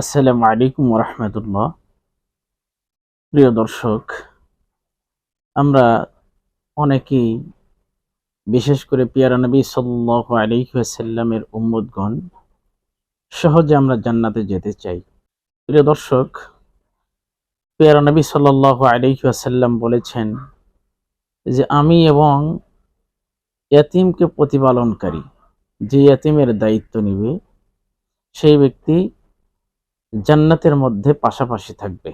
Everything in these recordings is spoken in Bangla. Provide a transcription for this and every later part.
আসসালামু আলাইকুম রহমতুল্লাহ। প্রিয় দর্শক, আমরা অনেকেই, বিশেষ করে পিয়ারা নবী সাল্লাহ উম্মদগণ সহজে আমরা জান্নাতে যেতে চাই। প্রিয় দর্শক, পিয়ারা নবী সাল্লাহ আলহিহাসাল্লাম বলেছেন যে, আমি এবং ইয়াতিমকে প্রতিপালনকারী, যে ইয়াতিমের দায়িত্ব নিবে, সেই ব্যক্তি জান্নাতের মধ্যে পাশাপাশি থাকবে।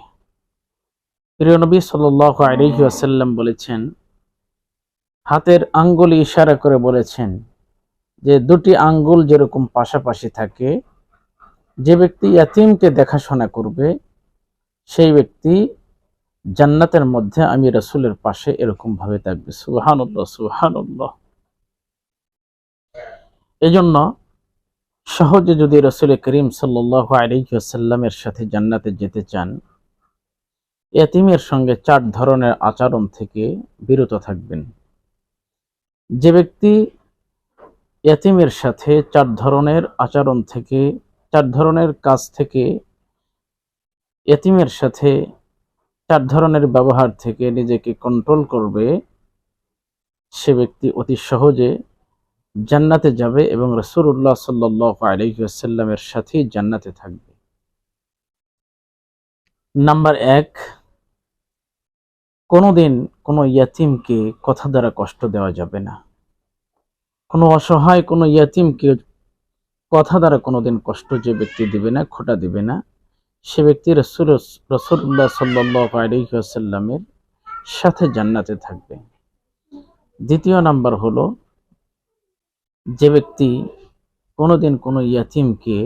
প্রিয় নবী সাল্লাহ আলহি আসাল্লাম বলেছেন, হাতের আঙ্গুল ইশারা করে বলেছেন যে দুটি আঙ্গুল যেরকম পাশাপাশি থাকে, যে ব্যক্তি ইয়াতিমকে দেখাশোনা করবে, সেই ব্যক্তি জান্নাতের মধ্যে আমি রসুলের পাশে এরকম ভাবে থাকবে। সুহানুল্লাহ সুহানুল্লাহ এজন্য সহজে যদি রসুল করিম সাল্লাহ আলিহাসাল্লামের সাথে জান্নাতে যেতে চান, এতিমের সঙ্গে চার ধরনের আচরণ থেকে বিরত থাকবেন। যে ব্যক্তি এতিমের সাথে চার ধরনের আচরণ থেকে, চার ধরনের কাজ থেকে, এতিমের সাথে চার ধরনের ব্যবহার থেকে নিজেকে কন্ট্রোল করবে, সে ব্যক্তি অতি সহজে জান্নাতে যাবে এবং রসুল্লাহ সাল্লাহ আলহিসাল্লামের সাথেই জান্নাতে থাকবে। নাম্বার এক, কোনোদিন কোনো ইয়াতিমকে কথা দ্বারা কষ্ট দেওয়া যাবে না। কোনো অসহায় কোনো ইয়াতিমকে কথা দ্বারা কোনোদিন কষ্ট যে ব্যক্তি দিবে না, খোটা দিবে না, সে ব্যক্তি রসুল রসুল্লাহ সাল্লাহ আলহিহাসাল্লামের সাথে জান্নাতে থাকবে। দ্বিতীয় নাম্বার হলো যে ব্যক্তি কোনোদিন কোনো ইয়াতিমকে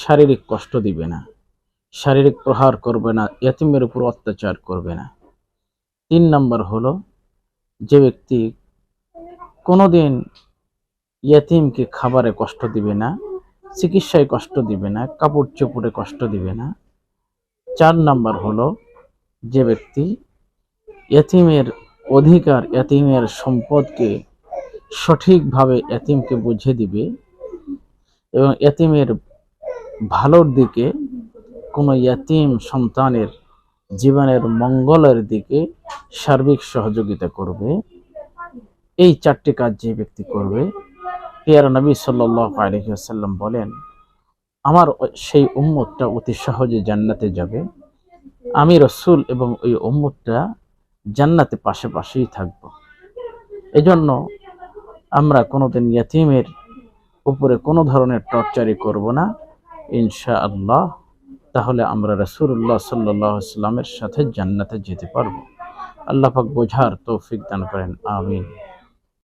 শারীরিক কষ্ট দিবে না, শারীরিক প্রহার করবে না, ইয়াতিমের উপর অত্যাচার করবে না। তিন নম্বর হলো, যে ব্যক্তি কোনোদিন ইয়াতিমকে খাবারে কষ্ট দিবে না, চিকিৎসায় কষ্ট দিবে না কাপড় চোপড়ে কষ্ট দিবে না। চার নাম্বার হলো, যে ব্যক্তি ইয়াতিমের অধিকার, ইয়াতিমের সম্পদকে সঠিকভাবে এতিমকে বুঝিয়ে দিবে এবং এতিমের ভালোর দিকে কোনো এতিম সন্তানের জীবনের মঙ্গলের দিকে সার্বিক সহযোগিতা করবে। এই চারটি কাজ যে ব্যক্তি করবে, পিয়ার নবী সাল্লাম বলেন, আমার সেই উম্মতটা অতি সহজে জান্নাতে যাবে। আমি রসুল এবং ওই উম্মতটা জান্নাতে পাশে পাশেই থাকব। এজন্য আমরা কোনোদিন ইয়াতিমের উপরে কোনো ধরনের টর্চারি করব না ইনশা আল্লাহ তাহলে আমরা রসুল্লাহ সাল্লাহ সাথে জান্নাতে যেতে পারব। আল্লাহ পাক বোঝার তৌফিক দান করেন, আমিন।